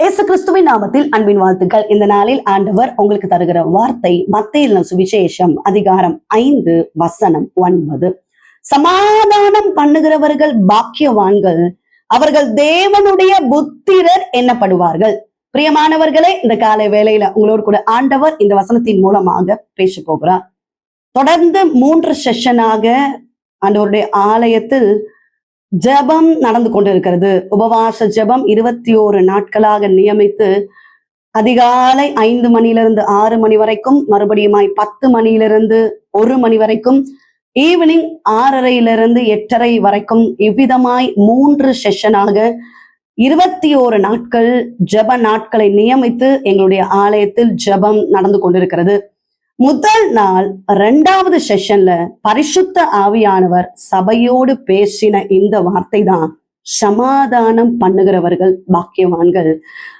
இயேசு கிறிஸ்துவின் நாமத்தில் அன்பின் வாழ்த்துக்கள். இந்த நாளில் ஆண்டவர் உங்களுக்கு தருகிற வார்த்தை மத்தியில் சுவிசேஷம் அதிகாரம் ஐந்து வசனம் ஒன்பது. சமாதானம் பண்ணுகிறவர்கள் பாக்கியவான்கள். அவர்கள் தேவனுடைய புத்திரர் எண்ணப்படுவார்கள் பிரியமானவர்களே இந்த காலை வேளையில உங்களோடு கூட ஆண்டவர் இந்த வசனத்தின் மூலமாக பேச போகிறார். தொடர்ந்து மூன்று செஷனாக ஆண்டவருடைய ஆலயத்தில் ஜெபம் நடந்து கொண்டிருக்கிறது. உபவாச ஜெபம் இருபத்தி ஓரு நாட்களாக நியமித்து அதிகாலை ஐந்து மணியிலிருந்து ஆறு மணி வரைக்கும் மறுபடியுமாய் பத்து மணியிலிருந்து ஒரு மணி வரைக்கும் ஈவினிங் ஆறரையிலிருந்து எட்டரை வரைக்கும் இவ்விதமாய் மூன்று செஷனாக இருபத்தி ஓரு நாட்கள் ஜெப நாட்களை நியமித்து எங்களுடைய ஆலயத்தில் ஜெபம் நடந்து கொண்டிருக்கிறது. முதல் நாள் ரெண்டாவது செஷன்ல பரிசுத்த ஆவியானவர் சபையோடு பேசின இந்த வார்த்தை தான் சமாதானம் பண்ணுகிறவர்கள் பாக்கியவான்கள்.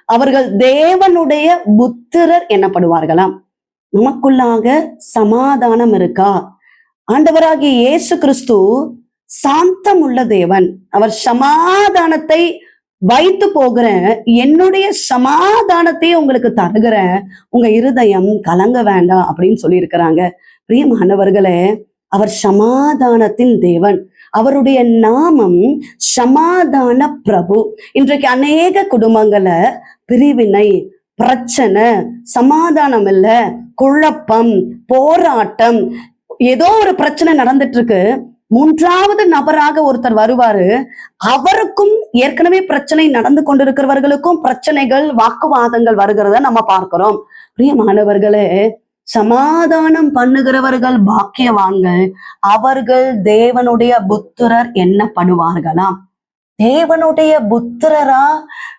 அவர்கள் தேவனுடைய புத்திரர் எனப்படுவார்களாம் நமக்குள்ளாக சமாதானம் இருக்கா? ஆண்டவராகிய இயேசு கிறிஸ்து சாந்தம் உள்ள தேவன். அவர் சமாதானத்தை வைத்து போகிறேன். என்னுடைய சமாதானத்தை உங்களுக்கு தருகிறேன். உங்க இருதயம் கலங்க வேண்டாம் அப்படின்னு சொல்லியிருக்கிறாங்க. பிரியமானவர்களே அவர் சமாதானத்தின் தேவன். அவருடைய நாமம் சமாதான பிரபு. இன்றைக்கு அநேக குடும்பங்களை பிரிவினை பிரச்சனை சமாதானம் இல்ல குழப்பம் போராட்டம் ஏதோ ஒரு பிரச்சனை நடந்துட்டு இருக்கு. மூன்றாவது நபராக ஒருத்தர் வருவாரு அவருக்கும் ஏற்கனவே பிரச்சனை நடந்து கொண்டிருக்கிறவர்களுக்கும் பிரச்சனைகள் வாக்குவாதங்கள் வருகிறத நம்ம பார்க்கிறோம். பிரியமானவர்களே சமாதானம் பண்ணுகிறவர்கள் பாக்கியவான்கள். அவர்கள் தேவனுடைய புத்திரர் பண்ணுவார்களாம் தேவனுடைய புத்திரரா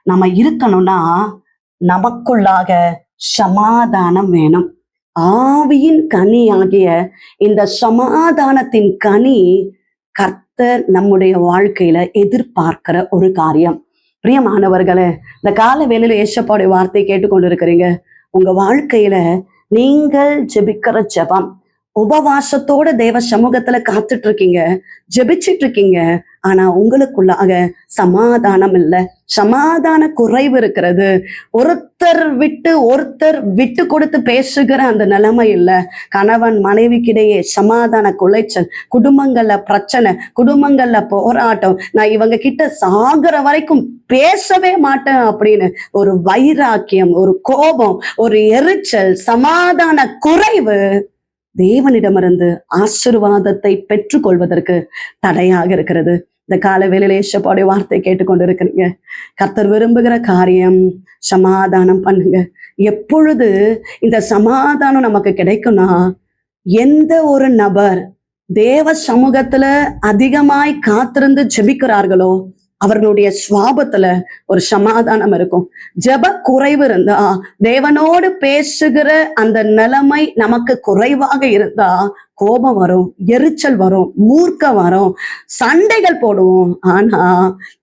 நம்ம இருக்கணும்னா நமக்குள்ளாக சமாதானம் வேணும். ஆவியின் கனி ஆகிய இந்த சமாதானத்தின் கனி கர்த்தர் நம்முடைய வாழ்க்கையில எதிர்பார்க்கிற ஒரு காரியம். பிரியமானவர்களே இந்த கால வேலையில ஏசப்பாடைய வார்த்தை கேட்டுக்கொண்டிருக்கிறீங்க. உங்க வாழ்க்கையில நீங்கள் ஜெபிக்கிற ஜெபம் உபவாசத்தோட தேவ சமூகத்துல காத்துட்டு இருக்கீங்க ஜெபிச்சிட்டு இருக்கீங்க ஆனா உங்களுக்குள்ளாக சமாதானம் இல்ல. சமாதான குறைவு இருக்கிறது. ஒருத்தர் விட்டு ஒருத்தர் விட்டு கொடுத்து பேசுகிற அந்த நிலைமை இல்ல. கணவன் மனைவிக்கிடையே சமாதான குலைச்சல் குடும்பங்கள்ல பிரச்சனை குடும்பங்கள்ல போராட்டம். நான் இவங்க கிட்ட சாகுற வரைக்கும் பேசவே மாட்டேன் அப்படின்னு ஒரு வைராக்கியம் ஒரு கோபம் ஒரு எரிச்சல் சமாதான குறைவு தேவனிடமிருந்து ஆசிர்வாதத்தை பெற்றுக்கொள்வதற்கு தடையாக இருக்கிறது. இந்த கால வேலையில ஏசப்பாடைய வார்த்தை கேட்டுக்கொண்டு இருக்கிறீங்க கர்த்தர் விரும்புகிற காரியம் சமாதானம் பண்ணுங்க. எப்பொழுது இந்த சமாதானம் நமக்கு கிடைக்கும்னா எந்த ஒரு நபர் தேவ சமூகத்துல அதிகமாய் காத்திருந்து ஜெபிக்கிறார்களோ அவர்களுடைய சுவாபத்துல ஒரு சமாதானம் இருக்கும். ஜெப குறைவு இருந்தா தேவனோடு பேசுகிற அந்த நிலைமை நமக்கு குறைவாக இருந்தா கோபம் வரும் எரிச்சல் வரும் மூர்க்க வரும் சண்டைகள் போடுவோம். ஆனா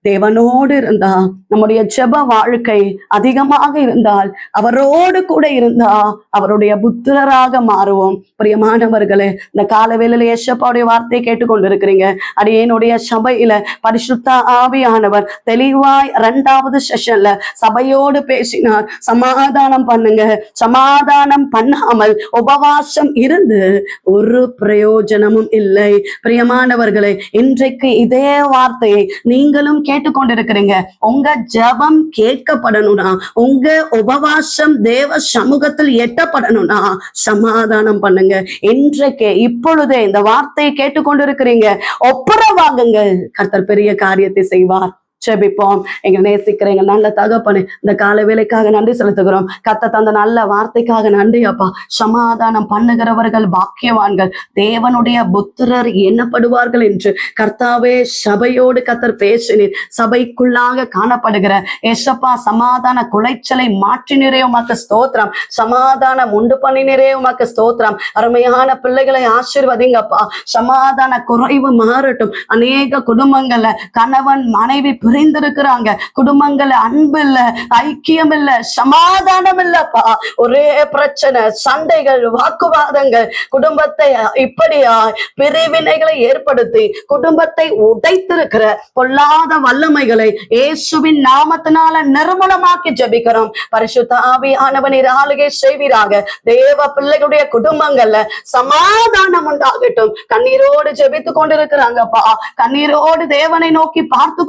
தேவனோடு இருந்தா நம்முடைய செப வாழ்க்கை அதிகமாக இருந்தால் அவரோடு கூட இருந்தா அவருடைய புத்திரராக மாறுவோம். பிரியமானவர்களே இந்த காலவேளையில ஏசப்பாவுடைய வார்த்தையை கேட்டுக்கொண்டிருக்கிறீங்க. இருக்கிறீங்க சபையில பரிசுத்த ஆவியானவர் தெளிவாய் இரண்டாவது செஷன்ல சபையோடு பேசினார். சமாதானம் பண்ணுங்க. சமாதானம் பண்ணாமல் உபவாசம் இருந்து ஒரு பிரயோஜனமும் இல்லை. பிரியமானவர்களே இன்றைக்கு இதே வார்த்தையை நீங்களும் கேட்டுக்கொண்டிருக்கிறீங்க. உங்க ஜெபம் கேட்கப்படணும்னா உங்க உபவாசம் தேவ சமூகத்தில் எட்டப்படணும்னா சமாதானம் பண்ணுங்க. இன்றைக்கு இப்பொழுதே இந்த வார்த்தையை கேட்டுக்கொண்டிருக்கிறீங்க. ஒப்புரவாகுங்கள் கர்த்தர் பெரிய காரியத்தை செய்வார். செபிப்போம். எங்க நேசிக்கிற எங்க நல்ல தகப்பனு இந்த கால வேலைக்காக நன்றி செலுத்துகிறோம். கத்த தந்த நல்ல வார்த்தைக்காக நன்றி அப்பா. சமாதானம் பண்ணுகிறவர்கள் பாக்கியவான்கள். தேவனுடைய புத்திரர் எண்ணப்படுவார்கள் என்று கர்த்தாவே சபையோடு கத்தர் பேசினீர். சபைக்குள்ளாக காணப்படுகிற எஷப்பா சமாதான குலைச்சலை மாற்றினரே உமக்கு ஸ்தோத்திரம். சமாதானம் உண்டு பண்ணினரே உமக்கு ஸ்தோத்திரம். அருமையான பிள்ளைகளை ஆசிர்வதிங்கப்பா. சமாதான குறைவு மாறட்டும். அநேக குடும்பங்கள்ல கணவன் மனைவி விரைந்திருக்கிறாங்க குடும்பங்கள்ல அன்பு இல்ல ஐக்கியம் இல்ல சமாதானம் இல்லப்பா ஒரே பிரச்சனை சண்டைகள் வாக்குவாதங்கள். குடும்பத்தை இப்படியா பிரிவினைகளை ஏற்படுத்தி குடும்பத்தை உடைத்திருக்கிற பொல்லாத வல்லமைகளை இயேசுவின் நாமத்தினால நிர்மூலமாக்கி ஜெபிக்கிறோம். பரிசுத்த ஆவியானவனின் ஆளுகை செய்வீராக. தேவ பிள்ளைகளுடைய குடும்பங்கள்ல சமாதானம் உண்டாகட்டும். கண்ணீரோடு ஜெபித்து கொண்டிருக்கிறாங்கப்பா. கண்ணீரோடு தேவனை நோக்கி பார்த்து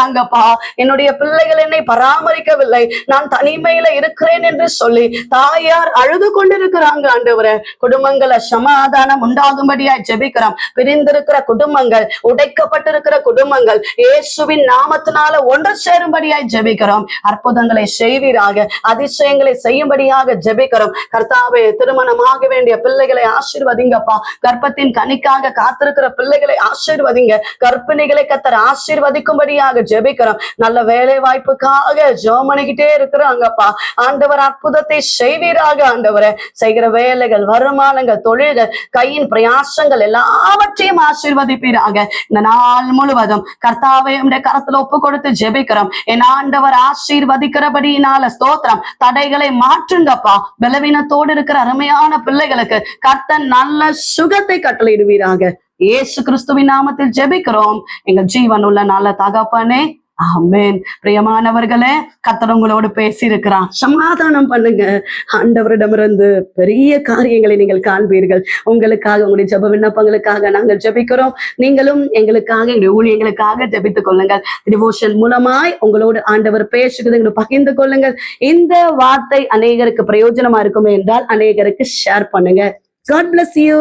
கொண்டிருக்கிறாங்கப்பா என்னுடைய பிள்ளைகள் என்னை பராமரிக்கவில்லை. நான் தனிமையில இருக்கிறேன் என்று சொல்லி தாயார் அழுது கொண்டிருக்கிறாங்க ஆண்டவரே. குடும்பங்களை சமாதானம் உண்டாகும்படியா ஜெபிக்கிறோம். பிரிந்திருக்கிற குடும்பங்கள் உடைக்கப்பட்டிருக்கிற குடும்பங்கள் இயேசுவின் நாமத்தினால ஒன்று சேரும்படியாய் ஜெபிக்கிறோம். அற்புதங்களை செய்வீராக அதிசயங்களை செய்யும்படியாக ஜெபிக்கிறோம். கர்த்தாவே திருமணமாக வேண்டிய பிள்ளைகளை ஆசீர்வதிங்கப்பா. கர்ப்பத்தின் கனிக்காக காத்திருக்கிற பிள்ளைகளை ஆசீர்வதிங்க. கர்ப்பிணிகளை கத்தர் ஆசீர்வதிக்கும்படியாக ஜெபிக்கிறோம். நல்ல வேலை வாய்ப்புக்காக ஜெபம் பண்ணிக்கிட்டே இருக்கிறாங்கப்பா. ஆண்டவர் அற்புதத்தை செய்வீராக ஆண்டவரை. செய்கிற வேலைகள் வருமானங்கள் தொழில்கள் கையின் பிரயாசங்கள் எல்லாவற்றையும் ஆசீர்வதிப்பீராக. இந்த நாள் முழுவதும் கர்த்தாவை கரத்துல ஒப்பு கொடுத்து ஜெபிக்கிறோம். என் ஆண்டவர் ஆசீர்வதிக்கிறபடியினால ஸ்தோத்திரம். தடைகளை மாற்றுங்கப்பா. பலவீனத்தோடு இருக்கிற அருமையான பிள்ளைகளுக்கு கர்த்தன் நல்ல சுகத்தை கட்டளையிடுவீராக. இயேசு கிறிஸ்துவின் நாமத்தில் ஜெபிக்கிறோம். எங்கள் ஜீவன் உள்ள நல்ல தகப்பனே. ஆமேன். பிரியமானவர்களே கர்த்தர் உங்களோடு பேசி இருக்கிறான் சமாதானம் பண்ணுங்க. ஆண்டவரிடமிருந்து பெரிய காரியங்களை நீங்கள் காண்பீர்கள். உங்களுக்காக உங்களுடைய ஜெப விண்ணப்பங்களுக்காக நாங்கள் ஜெபிக்கிறோம். நீங்களும் எங்களுக்காக எங்களுடைய ஊழியங்களுக்காக ஜெபித்துக் கொள்ளுங்கள். டிவோஷன் மூலமாய் உங்களோடு ஆண்டவர் பேசுகிறது எங்களை பகிர்ந்து கொள்ளுங்கள். இந்த வார்த்தை அநேகருக்கு பிரயோஜனமா இருக்குமே என்றால் அநேகருக்கு ஷேர் பண்ணுங்க. God bless you